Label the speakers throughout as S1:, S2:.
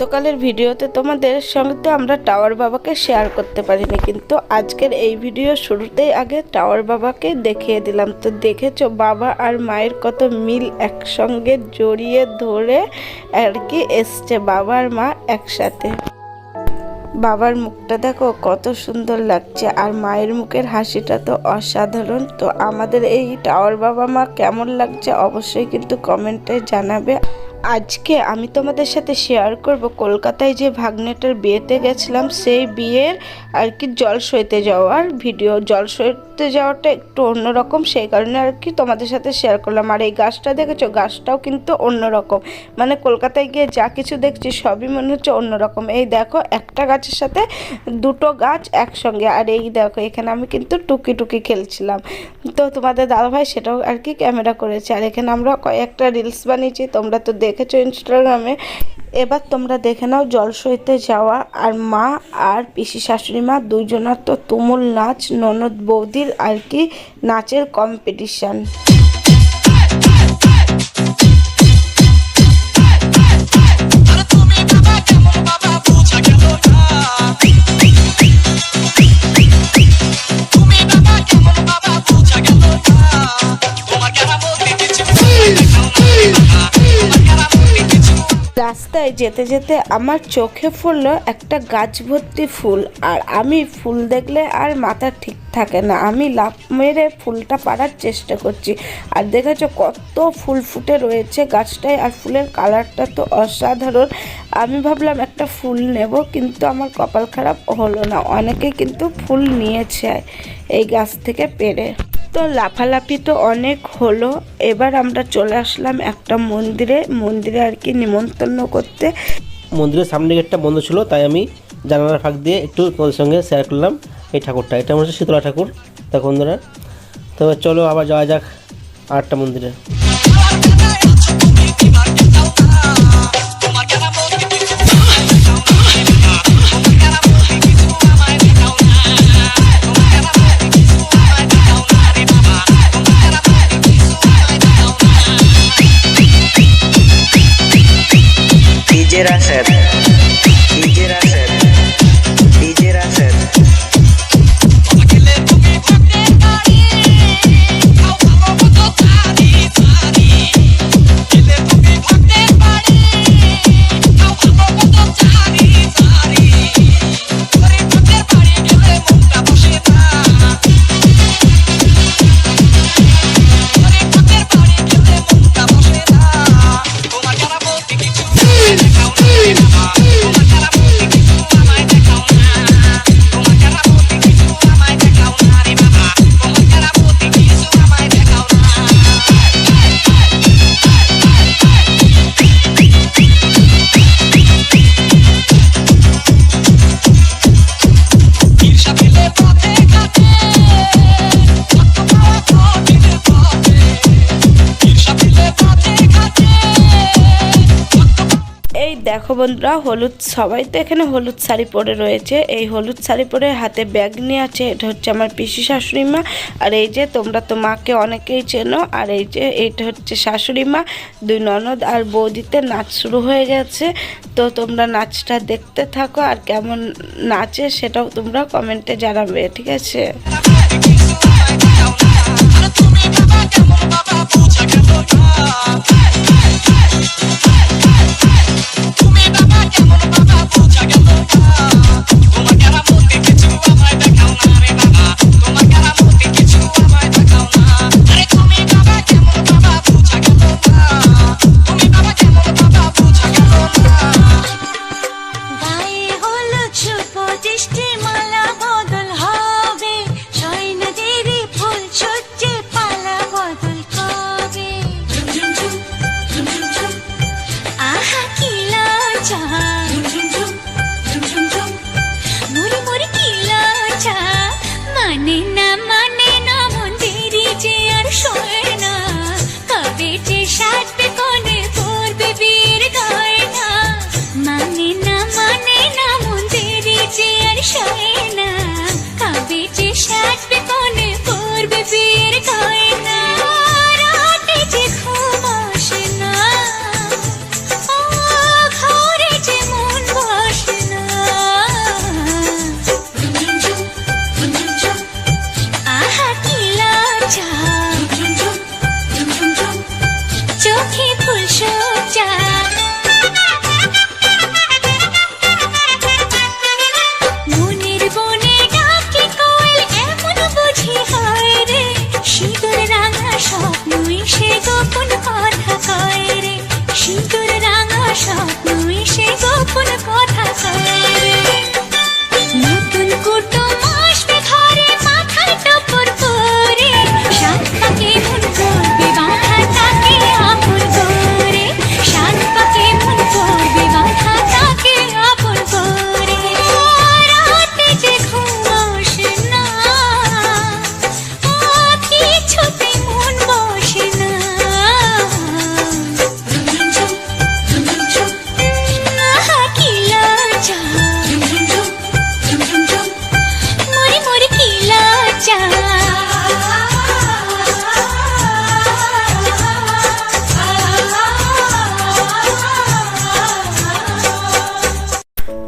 S1: গতকালের ভিডিওতে তোমাদের সঙ্গে আমরা টাওয়ার বাবাকে শেয়ার করতে পারিনি, কিন্তু আজকের এই ভিডিও শুরুতেই আগে টাওয়ার বাবাকে দেখিয়ে দিলাম। তো দেখেছ, বাবা আর মায়ের কত মিল একসঙ্গে জড়িয়ে ধরে আর কি এসছে, বাবা আর মা একসাথে। বাবার মুখটা দেখো কত সুন্দর লাগছে, আর মায়ের মুখের হাসিটা তো অসাধারণ। তো আমাদের এই টাওয়ার বাবা মা কেমন লাগছে অবশ্যই কিন্তু কমেন্টে জানাবে। আজকে আমি তোমাদের সাথে শেয়ার করব কলকাতায় যে ভাগ্নেটার বিয়েতে গেছিলাম, সেই বিয়ের আর কি জল সইতে যাওয়ার ভিডিও জল সইতে যাওয়াটা একটু অন্যরকম, সেই কারণে আর কি তোমাদের সাথে শেয়ার করলাম। আর এই গাছটা দেখেছ? গাছটাও কিন্তু অন্যরকম। মানে কলকাতায় গিয়ে যা কিছু দেখছি, সবই মনে হচ্ছে অন্যরকম। এই দেখো, একটা গাছের সাথে দুটো গাছ একসঙ্গে। আর এই দেখো, এখানে আমি কিন্তু টুকি টুকি খেলছিলাম। তো তোমাদের দাদাভাই সেটাও আর কি ক্যামেরা করেছে। আর এখানে আমরা কয়েকটা রিলস বানিয়েছি, তোমরা তো দেখেছ ইনস্টাগ্রামে? এবার তোমরা দেখে নাও জলসইতে যাওয়া আর মা আর পিসি শাশুড়ি মা দুজনার তো তুমুল নাচ, ননদ বৌদির আর কি নাচের কম্পিটিশান রাস্তায় যেতে যেতে আমার চোখে পড়ল একটা গাছ ভর্তি ফুল। আর আমি ফুল দেখলে আর মাথা ঠিক থাকে না। আমি লাফ মেরে ফুলটা পাড়ার চেষ্টা করছি। আর দেখেছ কত ফুল ফুটে রয়েছে গাছটায়। আর ফুলের কালারটা তো অসাধারণ। আমি ভাবলাম একটা ফুল নেব, কিন্তু আমার কপাল খারাপ হলো না। অনেকে কিন্তু ফুল নিয়েছে এই গাছ থেকে পেরে তো লাফালাফি তো অনেক হলো। এবার আমরা চলে আসলাম একটা মন্দিরে। মন্দিরে আর কি নিমন্ত্রণ করতে।
S2: মন্দিরের সামনে গেটটা বন্ধ ছিল, তাই আমি জানালার ফাঁক দিয়ে একটু তোমাদের সঙ্গে শেয়ার করলাম এই ঠাকুরটা। এটা হচ্ছে শীতলা ঠাকুর, দেখো বন্ধুরা। তো চলো আবার যাওয়া যাক আটটা মন্দিরে।
S3: রাশেদ
S1: দেখো বন্ধুরা, হলুদ, সবাই তো এখানে হলুদ শাড়ি পরে রয়েছে। এই হলুদ শাড়ি পরে হাতে ব্যাগ নিয়ে আছে, এটা হচ্ছে আমার পিসি শাশুড়ি মা। আর এই যে তোমরা তো মাকে অনেকেই চেনো, আর এই যে এইটা হচ্ছে শাশুড়ি মা, দুই ননদ আর বৌদিতে নাচ শুরু হয়ে গেছে। তো তোমরা নাচটা দেখতে থাকো, আর কেমন নাচে সেটাও তোমরা কমেন্টে জানাবে, ঠিক আছে?
S4: তোমার কেরামতি কিছু আমায় দেখাও না রে বাবা। তোমার কেরামতি কিছু আমায়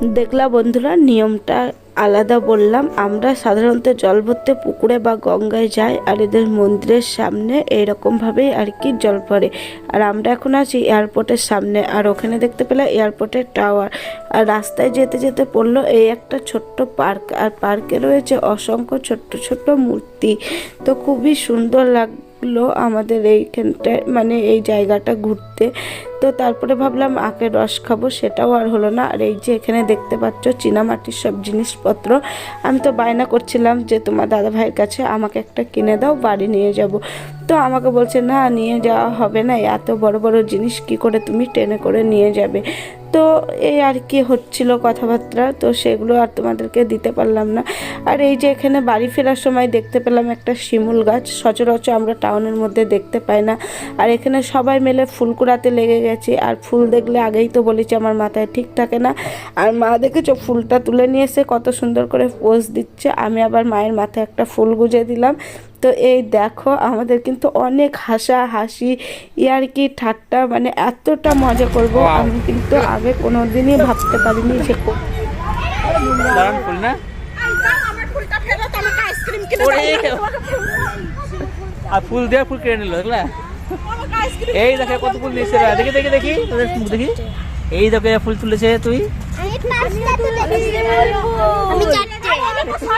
S1: দেখলা বন্ধুরা, নিয়মটা আলাদা বললাম। আমরা সাধারণত জল ভরতে পুকুরে বা গঙ্গায় যাই আর এদের মন্দিরের সামনে এইরকমভাবেই আর কি জল পড়ে। আর আমরা এখন আছি এয়ারপোর্টের সামনে আর ওখানে দেখতে পেলাম এয়ারপোর্টের টাওয়ার। আর রাস্তায় যেতে যেতে পড়ল এই একটা ছোট্ট পার্ক। আর পার্কে রয়েছে অসংখ্য ছোট্ট ছোট্ট মূর্তি। তো খুবই সুন্দর লাগল আমাদের এইখানটায় মানে এই জায়গাটা ঘুরতে। তো তারপরে ভাবলাম, আখের রস খাব, সেটাও আর হলো না। আর এই যে এখানে দেখতে পাচ্ছ, চীনামাটির সব জিনিসপত্র। আমি তো বায়না করছিলাম যে তোমার দাদা ভাইয়ের কাছে, আমাকে একটা কিনে দাও, বাড়ি নিয়ে যাব। তো আমাকে বলছে, না, নিয়ে যাওয়া হবে না, এত বড় বড় জিনিস কি করে তুমি ট্রেনে করে নিয়ে যাবে? তো এই আর কি হচ্ছিল কথাবার্তা, তো সেগুলো আর তোমাদেরকে দিতে পারলাম না। আর এই যে এখানে বাড়ি ফেরার সময় দেখতে পেলাম একটা শিমুল গাছ, সচরাচর আমরা টাউনের মধ্যে দেখতে পাই না। আর এখানে সবাই মিলে ফুল কুড়াতে লেগে গেছে, আর ফুল দেখলে আগেই তো বলেছি আমার মাথায় ঠিক থাকে না। আর মা দেখেছ ফুলটা তুলে নিয়ে এসে কত সুন্দর করে পোজ দিচ্ছে, আমি আবার মায়ের মাথায় একটা ফুল গুজে দিলাম। তো এই দেখো আমাদের কিন্তু অনেক হাসা হাসি ইয়ার্কি ঠাট্টা মানে এতটা মজা করব আমি কিন্তু আগে কোনোদিনই ভাবতে পারিনি যে
S2: ফুল আর ফুল দিয়ে ফুল কেড়ে নিল এই দেখে কত ফুল নিয়েছে। দেখি দেখি দেখি তোদের মুখ দেখি। এই দেখে ফুল তুলেছে তুই?
S5: আমি
S6: এক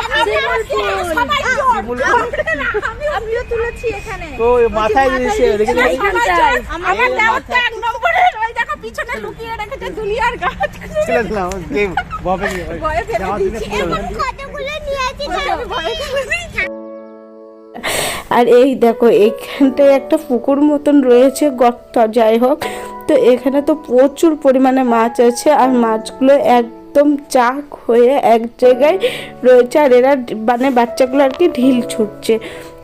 S1: আর এই দেখো এইখানটায় একটা পুকুর মতন রয়েছে গর্ত, যাই হোক। তো এখানে তো প্রচুর পরিমাণে মাছ আছে, আর মাছগুলো একদম চাক হয়ে এক জায়গায় রয়েছে আর এরা মানে বাচ্চাগুলো আর কি ঢিল ছুটছে।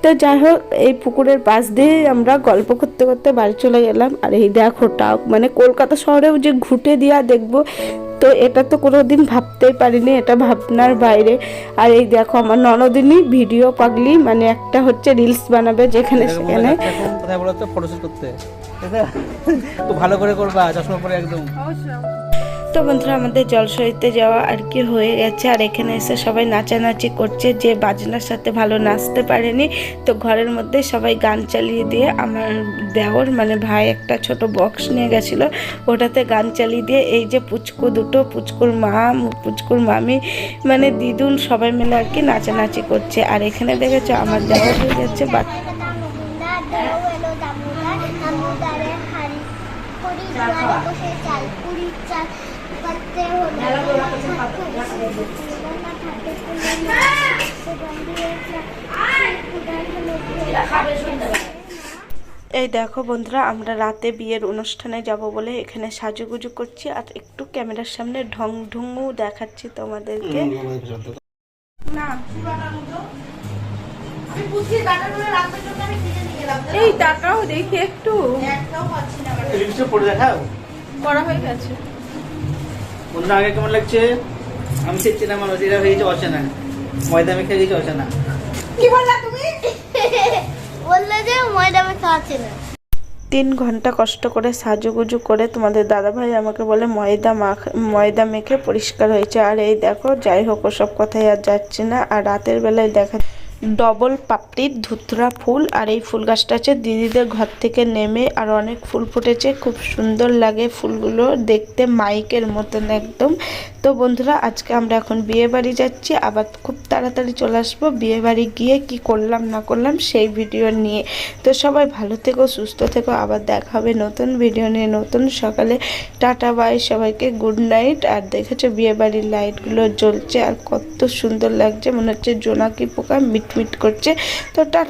S1: তো যাই হোক এই পুকুরের পাশ দিয়ে আমরা গল্প করতে করতে বাড়ি চলে গেলাম। আর এই দেখো টাক মানে কলকাতা শহরেও যে ঘুটে দিয়া দেখব তো এটা তো কোনো দিন ভাবতেই পারিনি এটা ভাবনার বাইরে। আর এই দেখো আমার ননদিনী ভিডিও পাগলি মানে একটা হচ্ছে রিলস বানাবে যেখানে সেখানে।
S2: কোথায় তো ফটোশুট করতে। তো ভালো করে করবা চশমা পরে একদম।
S1: তো বন্ধুরা আমাদের জলসইতে যাওয়া আর কি হয়ে গেছে আর এখানে এসে সবাই নাচানাচি করছে যে বাজনার সাথে ভালো নাচতে পারেনি তো ঘরের মধ্যে সবাই গান চালিয়ে দিয়ে আমার দেওর মানে ভাই একটা ছোট বক্স নিয়ে গেছিল ওটাতে গান চালিয়ে দিয়ে এই যে পুচকু দুটো পুচকুর মা পুচকুর মামি মানে দিদুন সবাই মিলে আর কি নাচানাচি করছে আর এখানে দেখেছ আমার দেওয়ার হয়ে
S5: করি বসে চাল
S1: এই দেখো বন্ধুরা আমরা রাতে বিয়ের অনুষ্ঠানে যাব বলে এখানে সাজুগুজু করছি আর একটু ক্যামেরার সামনে ঢং ঢুঙু দেখাচ্ছি তোমাদেরকে।
S6: এই টাকাও দেখি একটু।
S2: দেখাও?
S6: করা হয়ে গেছে।
S2: বন্ধুরা আগে কেমন লাগছে? আমি সেই চেনা মানুষ এরা হয়ে গেছে অচেনা। ময়দা মেখে গেছে অচেনা।
S6: কি বললা তুমি?
S5: বলল যে ময়দা মেখে
S1: তিন ঘণ্টা কষ্ট করে সাজুগুজু করে তোমাদের দাদাভাই আমাকে বলে ময়দা মাখ ময়দা মেখে পরিষ্কার হয়েছে। আর এই দেখো যাই হোক ওসব কথাই আর যাচ্ছে না। আর রাতের বেলায় দেখা ডবল পাপড়ির ধুতরা ফুল আর এই ফুল গাছটা আছে দিদিদের ঘর থেকে নেমে আর অনেক ফুল ফুটেছে। খুব সুন্দর লাগে ফুলগুলো দেখতে, মাইকের মতন একদম। তো বন্ধুরা, আজকে আমরা এখন বিয়ে বাড়ি যাচ্ছি। আবার খুব তাড়াতাড়ি চলে আসব। বিয়ে বাড়ি গিয়ে কি করলাম, না করলাম সেই ভিডিও নিয়ে। তো সবাই ভালো থেকো, সুস্থ থেকো। আবার দেখা হবে নতুন ভিডিও নিয়ে, নতুন সকালে। Tata, bye. সবাইকে গুড নাইট। আর দেখেছ বিয়ে বাড়ির লাইটগুলো জ্বলছে। আর কত সুন্দর লাগছে। মনে হচ্ছে জোনাকি পোকা মিটমিট করছে। তো টাটা।